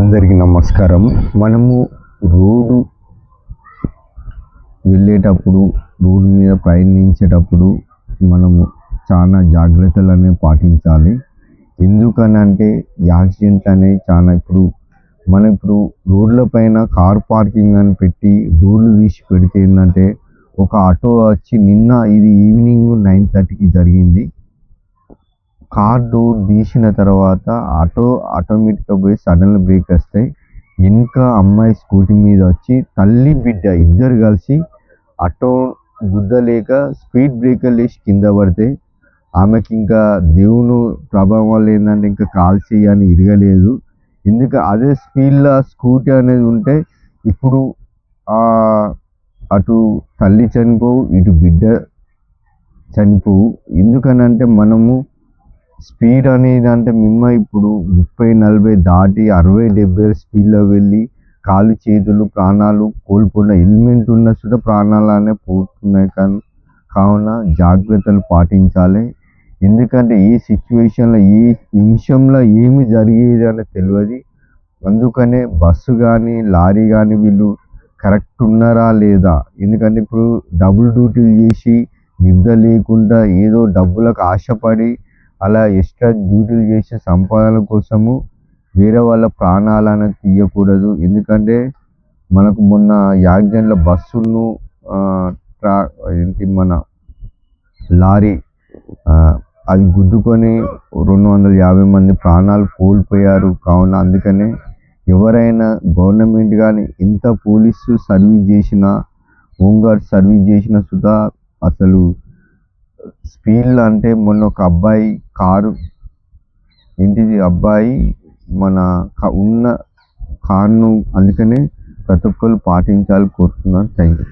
అందరికీ నమస్కారం. మనము రోడ్డు వెళ్ళేటప్పుడు రోడ్డు మీద ప్రయాణించేటప్పుడు మనము చాలా జాగ్రత్తలనే పాటించాలి. ఎందుకనంటే యాక్సిడెంట్లు అనేవి చాలా ఇప్పుడు మనం ఇప్పుడు రోడ్ల పైన కార్ పార్కింగ్ అని పెట్టి రోడ్లు తీసి పెడితే ఏంటంటే ఒక ఆటో వచ్చి నిన్న ఇది ఈవినింగ్ నైన్ థర్టీకి జరిగింది. కార్ డోర్ తీసిన తర్వాత ఆటో ఆటోమేటిక్గా పోయి సడన్ బ్రేక్ వస్తాయి. ఇంకా అమ్మాయి స్కూటీ మీద వచ్చి తల్లి బిడ్డ ఇద్దరు కలిసి ఆటో గుద్దలేక స్పీడ్ బ్రేకర్ వేసి కింద పడితే ఆమెకి ఇంకా దేవుని ప్రభావం వల్ల ఏంటంటే ఇంకా కాల్చి అని ఇరగలేదు. ఎందుకు అదే స్పీడ్లో స్కూటీ అనేది ఉంటే ఇప్పుడు అటు తల్లి చనిపోవు ఇటు బిడ్డ చనిపోవు. ఎందుకనంటే మనము స్పీడ్ అనేది అంటే మిమ్మ ఇప్పుడు ముప్పై నలభై దాటి అరవై డెబ్బై స్పీడ్లో వెళ్ళి కాలు చేతులు ప్రాణాలు కోల్పోయిన హెల్మెట్ ఉన్న సుధా ప్రాణాలనే పోతున్నాయి కానీ కావున జాగ్రత్తలు పాటించాలి. ఎందుకంటే ఏ సిచ్యువేషన్లో ఏ నిమిషంలో ఏమి జరిగేది అని తెలియదు. అందుకనే బస్సు కానీ లారీ కానీ వీళ్ళు కరెక్ట్ ఉన్నారా లేదా? ఎందుకంటే ఇప్పుడు డబుల్ డ్యూటీలు చేసి నిద్ర లేకుండా ఏదో డబ్బులకు ఆశపడి అలా ఎక్స్ట్రా డ్యూటీలు చేసే సంపాదన కోసము వేరే వాళ్ళ ప్రాణాలను తీయకూడదు. ఎందుకంటే మనకు మొన్న యాక్సిడెంట్లో బస్సును ట్రా ఏంటి మన లారీ అది గుద్దుకొని రెండు వందల యాభై మంది ప్రాణాలు కోల్పోయారు కావున అందుకనే ఎవరైనా గవర్నమెంట్ కానీ ఎంత పోలీసు సర్వీస్ చేసినా హోంగార్డ్ సర్వీస్ చేసినా సుధా అసలు స్పీడ్లో అంటే మొన్న ఒక అబ్బాయి కారు ఇంటిది అబ్బాయి మన ఉన్న కార్ను అందుకనే ప్రతి ఒక్కరు పాటించాలి కోరుతున్నాను. Thank you